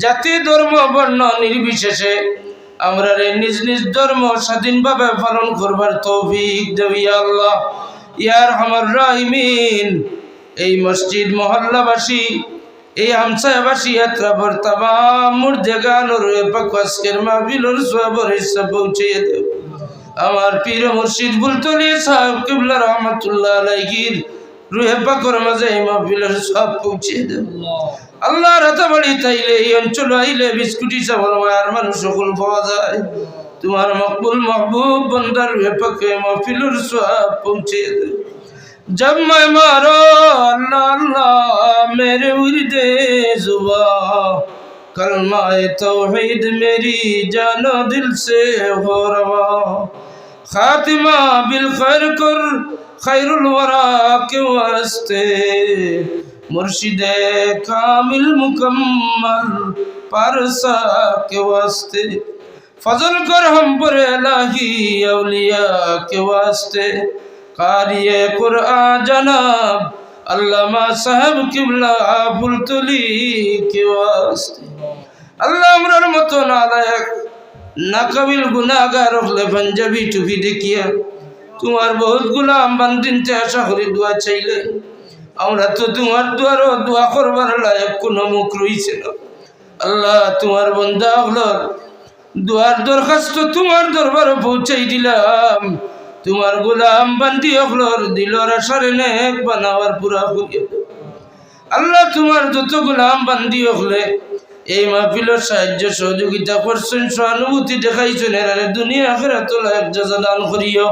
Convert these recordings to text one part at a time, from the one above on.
জাতি ধর্ম বর্ণ নির্বিশেষে আমরা রে নিজ নিজ ধর্ম স্বাধীনভাবে পালন করবার তৌফিক দেবী আল্লাহ। ইয়ার আমার রাহিমিন। এই মসজিদ মহল্লাবাসী, এই হামসায়াবাসী ইয়াত্রাবর তাম মুর্দেগানোর পাকের মাহফিলর সবর হিসাব পৌঁছে দেব। আমার পীর মুর্শিদ বুলতলি সাহেব কিবলা রহমতুল্লাহ আলাইহির রুহে পাকর মাঝে এই মাহফিলের সব পৌঁছে দেব। আল্লাহ রাতাবাড়ি তাইলে এই অঞ্চল আইলে বিস্কুটি চাবল আর মানুষ সকল পাওয়া যায়, তোমার মকবুল মাহবুব বন্দার রুহে পাকে মাহফিলের সব পৌঁছে দেব। جب میں مارو اللہ اللہ میرے ورد زبا کلمہ توحید میری جان و دل سے ہو روا خاتمہ بالخیر খাইরুল ওয়ারা, কেউ আসতে মুর্শিদে কামিল মুকম্মল পারসা, কেউ আসতে ফজল কর হম পর এলাহি আউলিয়া, কেউ আসতে কারিয়ে কুরআ জনাব, আল্লামা সাহেব কিবলা ফুলতুলি কেউ আসতে আল্লাহ আমরার মতো নালায়ক, নাকাবিল গুনাগার হলে পাঞ্জাবি টুপি দেখিয়া তোমার বহুত গুলাম বান্দিনতে আশা করি দোয়া চাইলে। আমরা তো তোমার দুয়ারও দোয়া করবার লায়ক কোনো মুখ রইছে না। আল্লাহ তোমার বন্ধা হলর দুয়ার দরখাস্ত তোমার দরবারে পৌঁছাই দিলাম। তোমার গোলাম বান্দি অখলর দিলর আশারে নেক বানাওয়ার পুরা করিয়ে। আল্লাহ তোমার যত গোলাম বান্দি হলে, এই মাহফিলের সাহায্য সহযোগিতা করছেন, সহানুভূতি দেখাইছেন, এরারে দুনিয়া আখেরা তোলা এক দান করিও।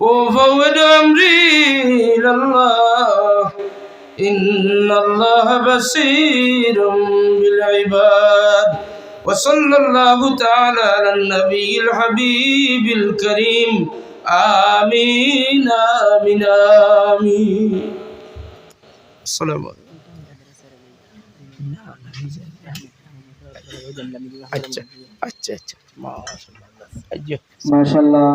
وفوض أمري إلى الله. إن الله بصير بالعباد. وصلى الله تعالى على النبي الحبيب الكريم. آمين آمين آمين. السلام عليكم. ما شاء الله.